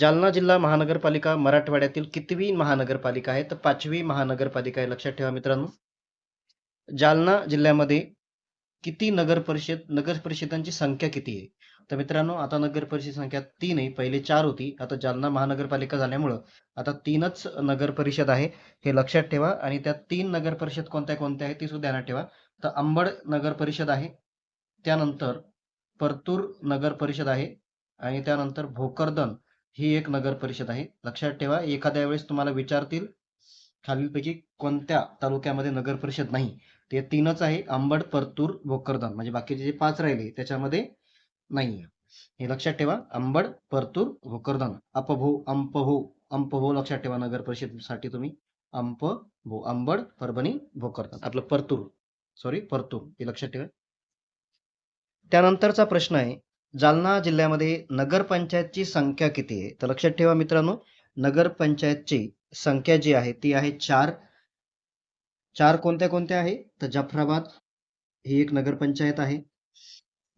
जालना जिल्हा महानगरपालिका मराठवाड्यातील कितवी महानगरपालिका आहे? तर पाचवी महानगरपालिका आहे. लक्षात ठेवा मित्रांनो. जालना जिल्ह्यामध्ये किती नगर परिषद नगर परिषदांची संख्या किती आहे? तर मित्रांनो आता नगर परिषद संख्या तीन आहे. पहिले चार होती. आता जालना महानगरपालिका झाल्यामुळं आता तीनच नगर परिषद आहे. हे लक्षात ठेवा. आणि त्या तीन नगर परिषद कोणत्या कोणत्या आहेत ती सुद्धा ध्यानात ठेवा. तर अंबड नगर परिषद आहे. त्यानंतर परतूर नगर परिषद आहे. आणि त्यानंतर भोकरदन ही एक नगर परिषद आहे. लक्षात ठेवा एखाद्या वेळेस तुम्हाला विचारतील खालीलपैकी कोणत्या तालुक्यामध्ये नगर परिषद नाही. ते तीनच आहे अंबड परतूर भोकरदन. म्हणजे बाकीचे जे पाच राहिले त्याच्यामध्ये नाही हे लक्षात ठेवा अंबड परतूर भोकरदन. अपभो अंपभो अंपभो लक्षात ठेवा नगर परिषदेसाठी तुम्ही. अंप भो अंबड परभणी भोकरदन. आपलं परतूर. सॉरी परतूर. हे लक्षात ठेवा. त्यानंतरचा प्रश्न आहे जालना जिल्ह्यामध्ये नगरपंचायतची संख्या किती आहे? तर लक्षात ठेवा मित्रांनो नगरपंचायतची संख्या जी आहे ती आहे चार. चार कोणत्या कोणत्या आहे? तर जाफराबाद ही एक नगरपंचायत आहे.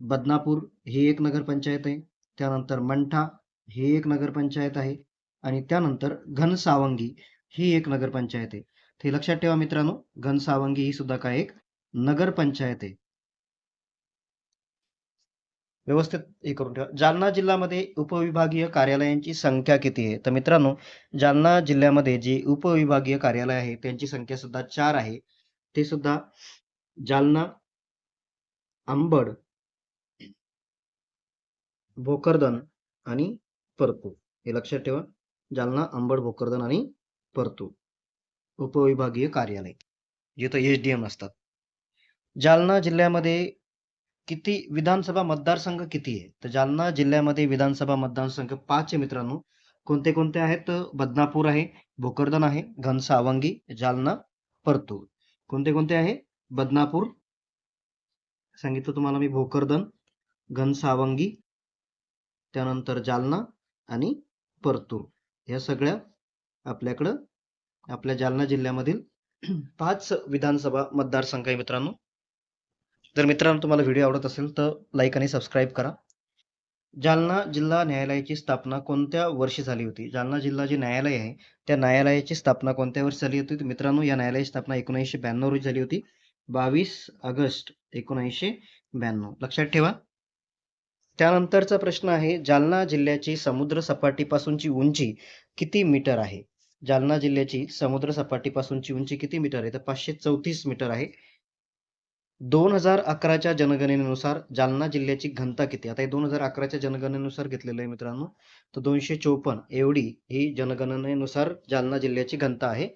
बदनापूर ही एक नगरपंचायत आहे. त्यानंतर मंठा ही एक नगरपंचायत आहे. आणि त्यानंतर घनसावंगी ही एक नगरपंचायत आहे. ते लक्षात ठेवा मित्रांनो घनसावंगी ही सुद्धा काय एक नगरपंचायत आहे. व्यवस्थित हे करून ठेवा. जालना जिल्ह्यामध्ये उपविभागीय कार्यालयांची संख्या किती आहे? तर मित्रांनो जालना जिल्ह्यामध्ये जी उपविभागीय कार्यालय आहे त्यांची संख्या सुद्धा चार आहे. ते सुद्धा जालना आंबड भोकरदन आणि परतू हे लक्षात ठेवा. जालना आंबड भोकरदन आणि परतू उपविभागीय कार्यालय. जिथं एच डी एम असतात. जालना जिल्ह्यामध्ये किती विधानसभा मतदारसंघ किती आहे? तर जालना जिल्ह्यामध्ये विधानसभा मतदारसंघ पाच आहे मित्रांनो. कोणते कोणते आहेत? बदनापूर आहे भोकरदन आहे घनसावंगी जालना परतूर. कोणते कोणते आहे? बदनापूर. सांगितलं तुम्हाला मी भोकरदन घनसावंगी त्यानंतर जालना आणि परतूर. या सगळ्या आपल्याकडं आपल्या जालना जिल्ह्यामधील पाच विधानसभा मतदारसंघ आहे मित्रांनो. जर मित्रांनो तुम्हाला व्हिडिओ आवडत असेल तर लाईक आणि सबस्क्राईब करा. जालना जिल्हा न्यायालयाची स्थापना कोणत्या वर्षी झाली होती? जालना जिल्हा जे न्यायालय आहे त्या न्यायालयाची स्थापना कोणत्या वर्षी झाली होती? मित्रांनो या न्यायालयाची स्थापना एकोणीसशे ब्याण्णव रोजी झाली होती. बावीस ऑगस्ट एकोणीसशे ब्याण्णव. लक्षात ठेवा. त्यानंतरचा प्रश्न आहे जालना जिल्ह्याची समुद्र सपाटीपासूनची उंची किती मीटर आहे? जालना जिल्ह्याची समुद्र सपाटीपासूनची उंची किती मीटर आहे? तर पाचशे चौतीस मीटर आहे. दोन हजार अकराच्या जनगणनेनुसार जालना जिल्ह्याची घनता किती? आता हे दोन हजार अकराच्या जनगणनेनुसार घेतलेलं आहे मित्रांनो. तर दोनशे चोपन्न एवढी ही जनगणनेनुसार जालना जिल्ह्याची घनता आहे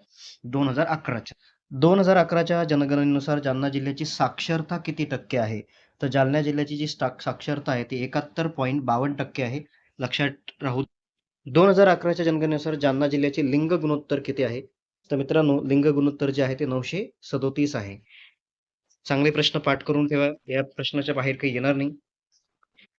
दोन हजार अकराच्या. दोन हजार अकराच्या जनगणनेनुसार जालना जिल्ह्याची साक्षरता किती टक्के आहे? तर जालना जिल्ह्याची जी साक्षरता आहे ती एकाहत्तर पॉईंट बावन्न टक्के आहे. लक्षात राहू. दोन हजार अकराच्या जनगणनेनुसार जालना जिल्ह्याचे लिंग गुणोत्तर किती आहे? तर मित्रांनो लिंग गुणोत्तर जे आहे ते नऊशे सदोतीस आहे. चांगले प्रश्न पाठ करून ठेवा या प्रश्नाच्या बाहेर काही येणार नाही.